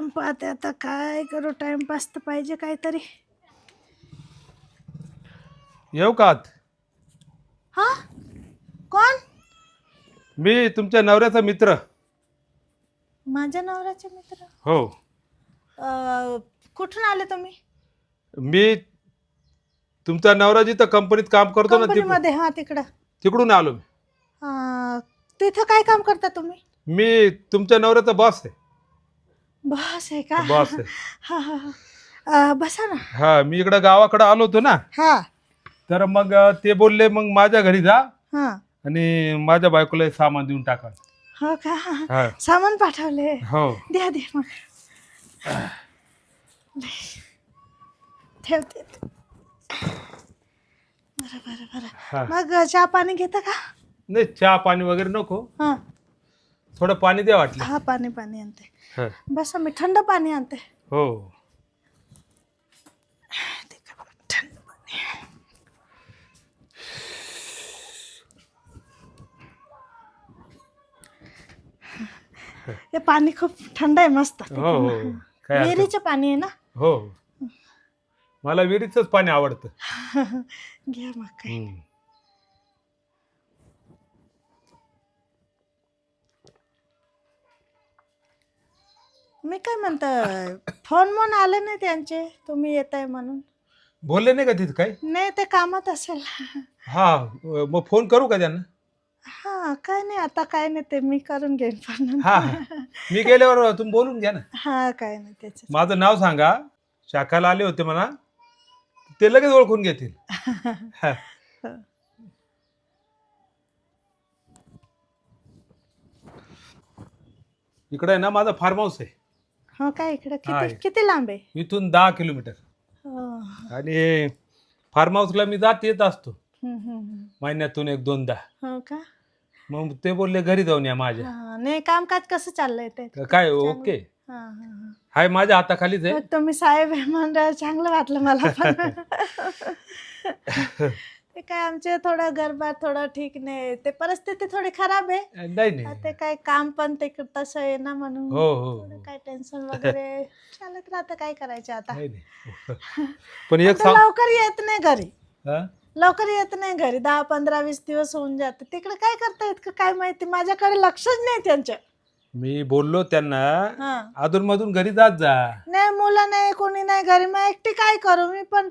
Time पाहते. आता काय करू? टाइमपास तर पाहिजे काहीतरी. येऊ का आत? हा? कोण? मी तुमच्या नवऱ्याचा मित्र. माझ्या नवऱ्याचे मित्र? हो. अं, कुठून आले तुम्ही? मी तुमचा नवरा जिथं कंपनीत काम करतो ना तिकडून. कंपनीमध्ये हा तिकडं. तिकडून आलो मी. अं, तिथं काय काम करता तुम्ही? मी तुमच्या नवऱ्याचा बॉस आहे. बस आहे का? बॉस. आहे हा हा हा. अं, बसा ना. हा मी इकडं गावाकडे आलो होतो ना. हा. तर मग अं, ते बोलले मग माझ्या घरी जा हा. आणि माझ्या बायकोला हे सामान देऊन टाका. हो का? हा सामान पाठवले. हो. द्या द्या मग. ठेवते. बरं बरं बरं. हा. मग चहा पाणी घेता का? नाही चहा पाणी वगैरे नको. हा. थोडं पाणी द्या वाटलं. हा पाणी पाणी आणते. हा. बस मी थंड पाणी आणते. हो. ते का बघ, थंड पाणी. हे पाणी खूप थंड आहे मस्त. हो हो. काय हरकत- विहिरीचं पाणी आहे ना? हो. मला विहिरीचंच पाणी आवडतं. घ्या मग काय. हम्म. मी काय म्हणतं? फोन म्हणून आले नाही त्यांचे. तुम्ही येत आहे म्हणून. बोलले नाही का तिथं काय नाही ते कामात असेल. हा मग फोन करू का त्यांना? हा काय नाही आता काय नाही ते मी करून घेईन पण हा. मी गेल्यावर तुम्ही बोलून घ्या ना. हा काय नाही त्याच माझं नाव सांगा. शाखाला आले होते म्हणा. ते लगेच ओळखून घेतील. हा. इकडे आहे ना माझा फार्म हाऊस आहे. हो काय इकडे? हा, किती किती लांब आहे? इथून दहा किलोमीटर. हो. आणि फार्म हाऊसला मी जात येत असतो. हम्म, हम्म, हम्म. महिन्यातून एक दोनदा. हो का? मग ते बोलले घरी जाऊन या माझ्या. हा, नाही कामकाज कसं चाललंय ते? तर काय ओके. हा, हा, हा. हाय माझ्या हाताखालीच आहे. मग तुम्ही साहेब आहे चांगलं वाटलं मला पण. ते काय आमचे थोडं गरबात थोडं ठीक नाही ते परिस्थिती थोडी खराब आहे. नाही नाही. ते काय काम पण ते तसं आहे ना म्हणून हो हो थोडं काय टेन्शन वगैरे चालत राहतं काय करायचं आता. नाही, नाही. पण एक आता सांग लवकर येत नाही घरी. हा? लवकर येत नाही घरी. दहा पंधरा वीस दिवस होऊन जाते. तिकडे काय करता येत का काय माहिती? माझ्याकडे लक्षच नाही त्यांच्या मी बोललो त्यांना हा. अधून मधून घरी जात जा. नाही मुलं नाही कोणी नाही घरी. मग एकटी काय करू? मी पण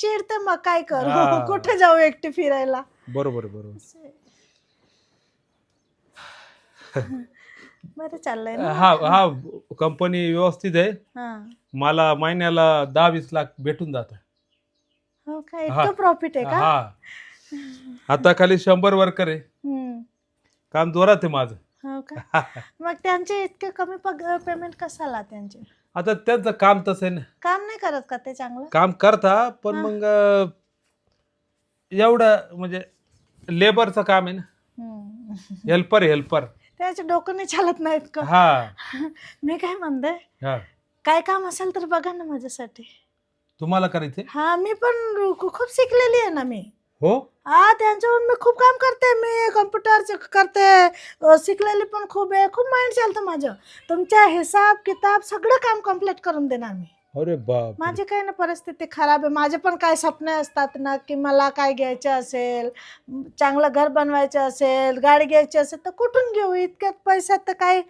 चिडते मग काय करू? हा. कुठे जाऊ एकटी फिरायला? बरोबर बरोबर बरं चाललंय ना. हा हा कंपनी व्यवस्थित आहे. हा. मला महिन्याला दहा वीस लाख भेटून जात हो काय हा. इतकं प्रॉफिट आहे का? हा. आता खाली शंभर वर्कर आहे. हम्म. काम जोरात आहे माझं. हो का? मग त्यांचे इतके कमी पेमेंट कसाला त्यांचे? आता त्यांचं काम तसं आहे ना. काम नाही करत का ते चांगलं? काम करता पण. मग एवढं म्हणजे लेबरचं काम आहे ना. हेल्पर हेल्पर त्याचे डोकं नाही चालत नाहीत का? हा. मी काय म्हणते? हा. काय काम असेल तर बघा ना माझ्यासाठी. तुम्हाला करायचंय? हा मी पण खूप शिकलेली आहे ना मी. हो? हा त्यांच्यावर मी खूप काम करते. मी कम्प्युटरचं करते. अ, शिकलेली पण खूप आहे. खूप माइंड चालतं माझं. तुमच्या हिसाब किताब सगळं काम कंप्लीट करून देणार मी. अरे बाप माझी काही ना परिस्थिती खराब आहे. माझे पण काय स्वप्न असतात ना की मला काय घ्यायचं असेल म, चांगलं घर बनवायचं असेल गाडी घ्यायची असेल तर कुठून घेऊ? इतक्यात पैशात तर काय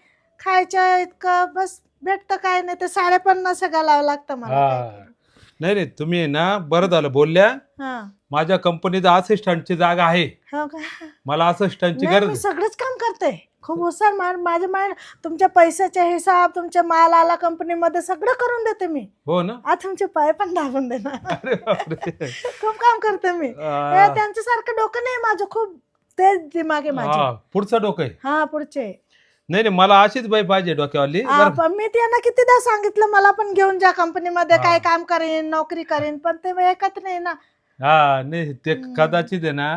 खायचं इतकं? बस भेटतं काय नाही. ते साडेपन्नास घालावं लागतं मला हा. नाही नाही तुम्ही ना बरं झालं बोलल्या. हा. माझ्या कंपनीत असिस्टंटची जागा आहे. हो का? मला असिस्टंटची नाही, मी गरज. सगळंच काम करते. खूप हुशार मा माझे माइंड तुमच्या पैशाचे हिसाब तुमच्या माल आला कंपनीमध्ये सगळं करून देते मी. हो ना? आ तुमचे पाय पण दाबून देणार. अरे बापरे. खूप काम करते मी. आ, त्यांच्यासारखं डोकं नाही माझं खूप तेच दिमाग आहे माझे. हा, पुढचं डोकं आहे. हा पुढचे. नाही नाही मला अशीच बाई पाहिजे डोक्यावाली हा, बरं पण मी त्यांना कितीदा सांगितलं मला पण घेऊन जा कंपनीमध्ये हा. काय काम करेन नोकरी करेन पण ते ऐकत नाही ना हा नाही ते हम्म. कदाचित आहे ना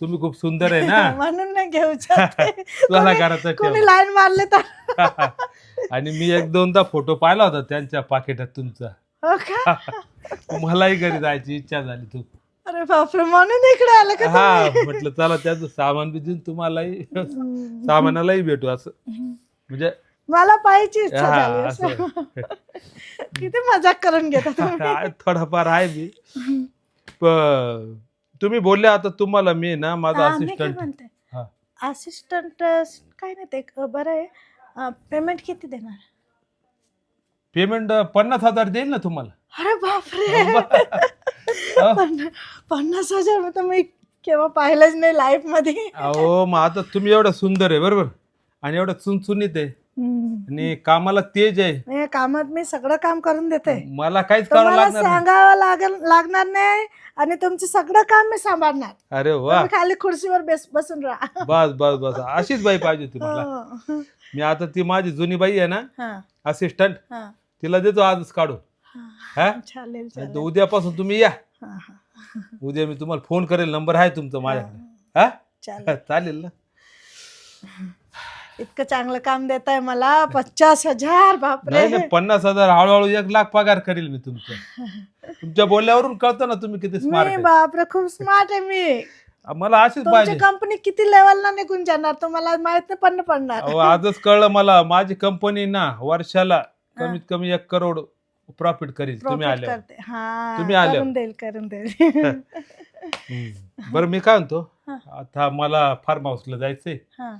तुम्ही खूप सुंदर आहे ना म्हणून नाही घेऊ शकते. तुला कोणी- करायचं कोणी ठेव. लाईन मारले तर आणि मी एक दोनदा फोटो पाहिला होता त्यांच्या पाकिटात तुमचा हो का मलाही घरी जायची इच्छा झाली तू अरे बापरे म्हणून इकडे आलं का हा तुम्ही? म्हटलं चला त्याचं सामान बी देऊन तुम्हालाही. सामानालाही भेटू असं. म्हणजे मला पाहायची इच्छा हा, झाली असं. असं. किती मजाक करून घेता तुम्ही आहे, थोडाफार आहे मी प- तुम्ही बोलले आता तुम्हाला मी ना माझा हा, मी काय असिस्टंट म्हणते हा. असिस्टंट काय नाही ते अ, बरं आहे पेमेंट किती देणार पेमेंट पन्नास हजार देईल ना तुम्हाला अरे बापरे पन्ना- पन्नास हजार तर मी केव्हा पाहिलंच नाही लाईफमध्ये. अहो मग आता तुम्ही एवढं सुंदर आहे बरोबर? आणि एवढं चुनचुनीत आहे. हम्म. आणि कामाला तेज आहे. कामात मी सगळं काम करून देते. मला काहीच करावं तुम्हाला लागणार नाही. सांगावं लागेल लागणार नाही आणि तुमचं सगळं काम मी सांभाळणार. अरे वा. तुम्ही खाली खुर्चीवर बेस बसून राहा. बस बस बस. अशीच बाई पाहिजे तुम्हाला हो. मी आता ती माझी जुनी बाई आहे ना हा, असिस्टंट हा, तिला देतो आजच काढून. हा. हा चालेल आणि चालेल. तो उद्यापासून तुम्ही या. हा, हा. उद्या मी तुम्हाला फोन करेल नंबर आहे तुमचा माझ्याकडे. हा चालेल. चालेल ना. इतकं चांगलं काम देत आहे मला. पचास हजार बापरे. नाही नाही पन्नास हजार हळूहळू एक लाख पगार करेल मी तुमचा. तुमच्या बोलण्यावरून कळतं ना तुम्ही किती मी स्मार्ट बापरे खूप स्मार्ट आहे मी. मला अशीच तुमची पाहिजे. कंपनी किती लेवलला निघून जाणार? तुम्हाला माहीत नाही पण पडणार. अहो आजच कळलं मला. माझी कंपनी ना वर्षाला कमीत कमी एक करोड प्रॉफिट करील. तुम्ही Profit आल्यावर. करते. हा तुम्ही आल्यावर. करून देईल करून देईल. हम्म. बरं मी काय म्हणतो? हा. आता मला फार्म हाऊसला जायचंय. हा.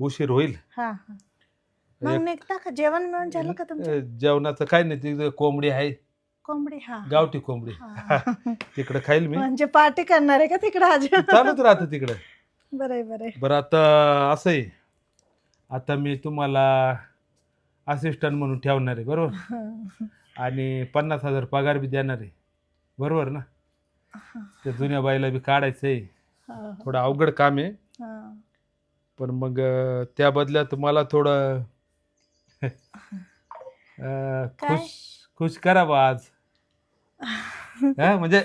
उशीर होईल. हा हा. मग एक- निघता का जेवण मिळून झालं का तुमचं? अ, जेवणाचं काय नाही. तिकडे कोंबडी आहे. कोंबडी हा. गावठी कोंबडी. हा. तिकडे खाईल मी. म्हणजे पार्टी करणार आहे का तिकडे आज चालूच राहतं तिकडे. बरं बरं. बरं आता असं आहे. आता मी तुम्हाला असिस्टंट म्हणून ठेवणार आहे बरोबर. आणि पन्नास हजार पगार बी देणार आहे. बरोबर ना? त्या जुन्या बाईला बी काढायचं आहे हा, थोडं अवघड काम आहे. हा. पण मग अं, त्या बदल्यात मला थोडं अं? खुश खुश करा बा आज. हा, म्हणजे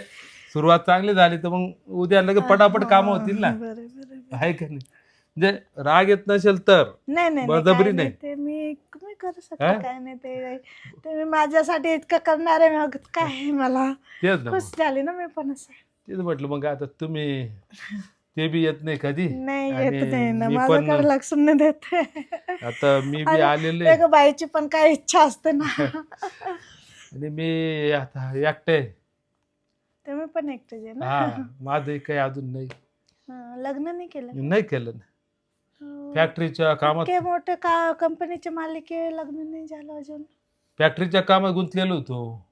सुरुवात चांगली झाली तर मग उद्या लगेच पटापट कामं होतील ना? बरं, बरं, बरं. आहे का नाही? म्हणजे राग येत नसेल तर. नाही नाही नाही, बळजबरी काय नाही. ते मी मी करू शकते हा? काय नाही ते तुम्ही माझ्यासाठी इतकं करणार आहे मग काय आहे मला? तेच ना मग. खुश झाली ना मी पण असं. तेच म्हटलं मग आता तुम्ही ते बी येत नाही कधी. नाही आणि येत नाही ना. मी पण- माझ्याकडे लक्ष नाही देत आता मी बी आलेले. एक बाईची पण काय इच्छा असते ना. आणि मी आता एकटे. तुम्ही पण एकटेच आहे ना. हा माझं काही अजून नाही. हा, लग्न नाही केलं? नाही केलं ना. फॅक्टरीच्या कामात इतके मोठे का कंपनीचे मालिक आहे लग्न नाही झालं अजून. फॅक्टरीच्या कामात गुंतलेलो होतो.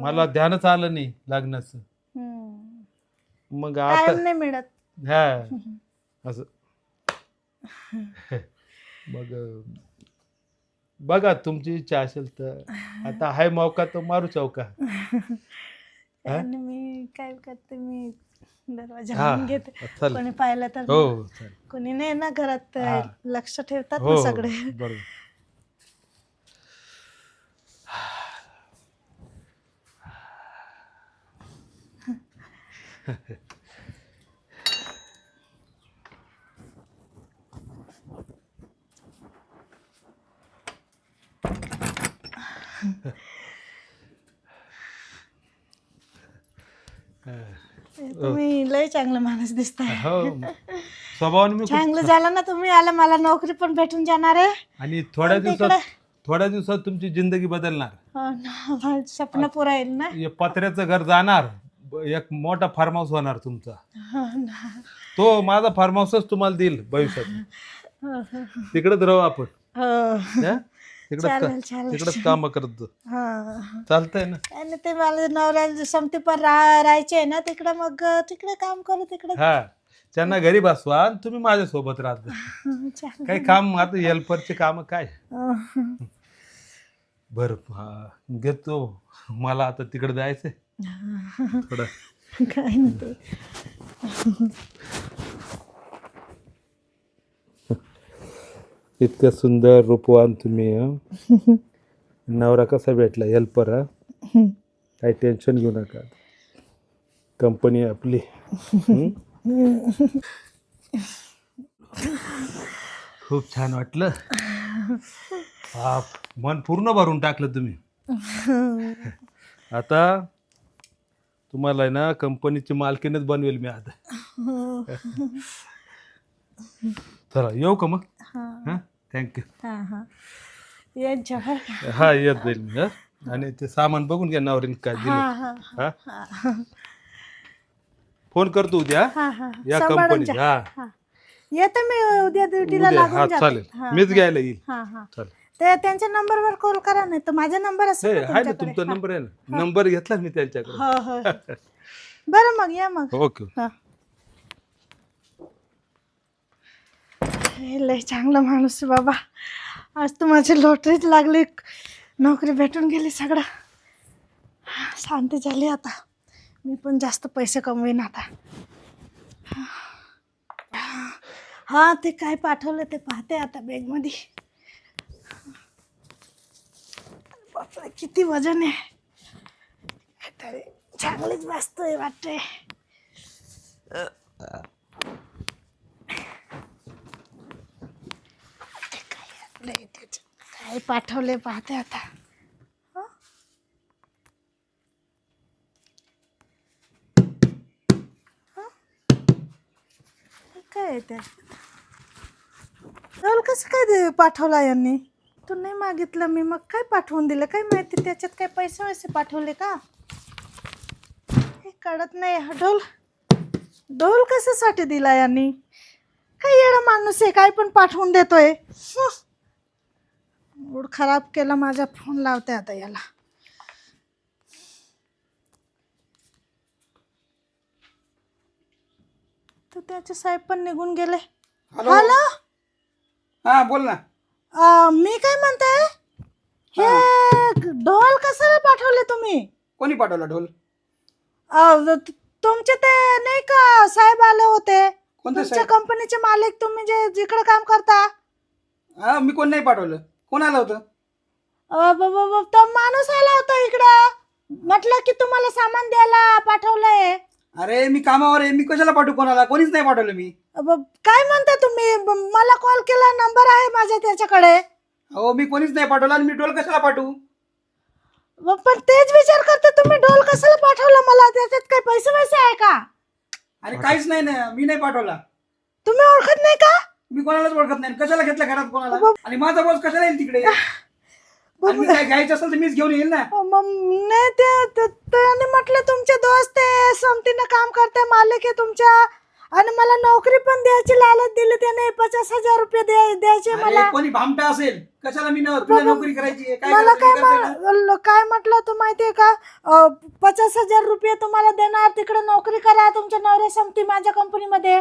मला ध्यानच आलं नाही लग्नाचं. हम्म. मग टाइम आता नाही मिळत. हा. असं. मग अं, बघा तुमची इच्छा असेल तर. आता हाय मौका तर मारू चौका? आणि मी काय करते मी दरवाजा हा लावून घेते. कोणी पाहिलं तर हो कोणी नाही ना घरात हा. लक्ष ठेवतात हो ना सगळे. बरोबर. तुम्ही लय चांगलं माणूस दिसताय. हो. स्वभावाने मी खूप चांगलं झालं ना तुम्ही आला मला नोकरी पण भेटून जाणार आहे. आणि थोड्या दिवसात थोड्या दिवसात तुमची जिंदगी बदलणार. हो ना, माझं स्वप्न पुरा येईल ना? हे पत्र्याचं घर जाणार. ब- एक मोठा फार्म हाऊस होणार तुमचा. हो ना. तो माझा फार्म हाऊसच तुम्हाला देईल भविष्यात. हो, हो, तिकडेच राहू आपण. हो. हा? चालेल का- चालेल तिकडेच काम करत. हा. चालतंय ना. आणि ते मला नवऱ्याला समती पण राह राहायचे ना तिकडे मग तिकडे काम करू तिकडे. हा. त्यांना घरी बसवा आणि तुम्ही माझ्या सोबत राहत जा. काही काम आता हेल्परचे काम काय. बर घेतो. मला आता तिकडे जायचंय. थोडं. काय नाही ते. इतकं सुंदर रूपवान तुम्ही हं? नवरा कसा भेटला? हेल्पर हा? काही टेन्शन घेऊ नका. कंपनी आपली. हं? खूप छान वाटलं. बाप, मन पूर्ण भरून टाकलं तुम्ही. आता तुम्हाला आहे ना कंपनीची मालकीनच बनवेल मी आता चला येऊ का मग? हा हां थँक्यू हा हा. यांच्या? हा येत जाईल मी हा आणि ते सामान बघून घ्या नवरीने काय दिलं. हा हा फोन करतो उद्या. हा हा या सांभाळून कंपनी जा. हा. हा. येते मी उद्या ड्युटीला उद्या. लागून जाते. चालेल. हा, मीच. घ्यायला येईल. हा हा. चालेल. ते त्यांच्या नंबरवर कॉल करा नाही तर माझा नंबर असेल ना आहे ना तुमच्याकडे. तुमचा नंबर आहे ना? नंबर घेतला मी त्यांच्याकडे हो हो हो. बरं मग या मग. ओके. हे. लय चांगला माणूस आहे बाबा. आज तर माझी लॉटरीच लागली. नोकरी भेटून गेली सगळं. शांती झाली आता. मी पण जास्त पैसे कमवीन आता. हा ते काय पाठवलं ते पाहते आता बॅगमध्ये. बापरे किती वजन आहे. तरी चांगलीच वाचतोय वाटते ते काय आपलं त्याच्यात काय पाठवले पाहते आता. काय आहे ते? राहुल कसं काय दे पाठवला यांनी? तू नाही मागितलं मी मग काय पाठवून दिलं? काय माहिती त्याच्यात काय पैसे वैसे पाठवले का? हे कळत नाही हा ढोल. ढोल कशासाठी दिला यांनी? काय येडा माणूस आहे काय पण पाठवून देतोय? हं. मूड खराब केला माझा फोन लावते आता याला. तर त्याचे साहेब पण निघून गेले. हॅलो हॅलो हा बोल ना. अं, मी काय म्हणते? हे. ढोल कशाला पाठवले तुम्ही? कोणी पाठवला ढोल? अं, त- तुमचे ते नाही का साहेब आले होते? कोणते तुमच्या साहेब? कंपनीचे मालक तुम्ही जे जिकडे काम करता? हा मी कोण नाही पाठवलं. कोण आलं होतं? अ, ब- ब- ब- तो माणूस आला होता इकडं. म्हटलं की तुम्हाला सामान द्यायला पाठवलंय. अरे मी कामावर आहे. मी कशाला पाठवू कोणाला? कोणीच नाही पाठवलं मी. अ, ब- काय म्हणता तुम्ही? ब- मला कॉल केला नंबर आहे माझ्या त्याच्याकडे. हो मी कोणीच नाही पाठवलं आणि मी ढोल कशाला पाठवू? ब- पण तेच विचार करते तुम्ही ढोल कशाला पाठवला मला? त्याच्यात काही पैसे पैसे आहे का? अरे काहीच नाही ना. मी नाही पाठवला. तुम्ही ओळखत नाही का? मी कोणालाच ओळखत नाही. कशाला घेतलं घरात कोणाला? आणि माझा बॉस कशाला येईल तिकडे? आणि मी काय घ्यायचं असेल तर मीच घेऊन येईल ना? मग नाही ते ते- त्याने म्हटलं तुमचे दोस्त आहे समतीनं काम करते मालक आहे तुमच्या आणि मला नोकरी पण द्यायची लालच दिली त्याने पचास हजार रुपये द्याय- द्यायचे मला. कोणी भामटा असेल? कशाला मी न- तुला नोकरी करायची आहे? काय मला करायचं? काय काय म्हटलं तू माहितीये का? अ, पचास हजार रुपये तुम्हाला देणार तिकडे नोकरी करा तुमच्या नवऱ्या संगती माझ्या कंपनीमध्ये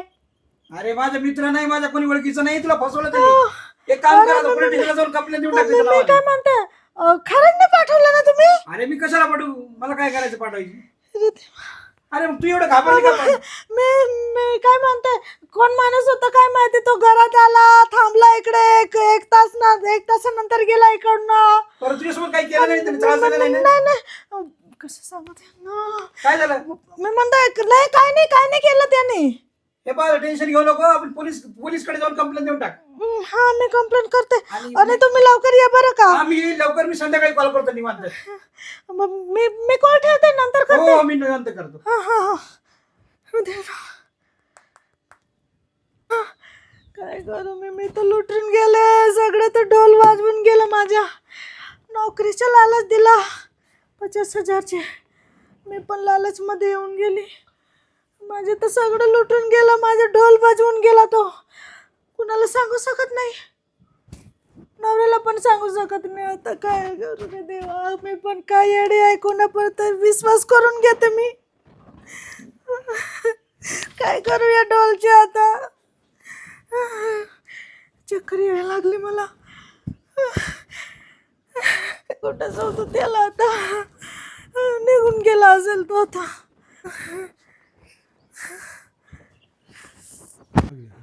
अरे माझा मित्र नाही माझ्या कोणी ओळखीचं नाही तुला फसवलं त्यांनी. एक काम करा स्टेशनला जाऊन देऊन मी काय. म्हणते? अ, खरंच नाही पाठवलं ना तुम्ही? अरे मी कशाला पाठवू? मला काय करायचं पाठवायची? अरे देवा. अरे मग तू एवढं घाबरली का पण? मी मी काय म्हणते? कोण माणूस होता काय माहिती? तो घरात आला थांबला इकडे एक एक तास ना एक तासानंतर गेला इकडनं. परत तुझ्यासोबत काही केलं नाही त्याने त्रास दिला नाही ना? नाही अ, कसं सांगू काय झालं? मी म्हणतो नाही काय नाही काय नाही केलं त्यांनी. हे पहा टेन्शन घेऊ नको आपण पोलीस पोलीसकडे जाऊन कंप्लेंट देऊन टाक. हं, हा मी कंप्लेंट करते. आणि- आणि तुम्ही लवकर या बरं का? हा मी येईल लवकर मी संध्याकाळी कॉल करतो निवांत. मग मी मी कॉल ठेवते नंतर करते. हो मी निवांत करतो. हा हा हा. हो, देवा. हा, काय करू मी? मी तर लुटून गेले. सगळं तर डोल वाजवून गेलं माझ्या. नोकरीचा लालच दिला. पचास हजारचे. मी पण लालचमध्ये येऊन गेली. माझे तर सगळं लुटून गेलं माझा ढोल वाजवून गेला तो. कुणाला सांगू शकत नाही. नवऱ्याला पण सांगू शकत नाही. आता काय करू रे देवा? मी पण काय येडे आहे कोणापर्यंत विश्वास करून घेते मी. काय करू या डोलचे आता? चक्कर यायला लागली मला. कुठं जाऊ त्याला आता? निघून गेला असेल तो आता. 하기야.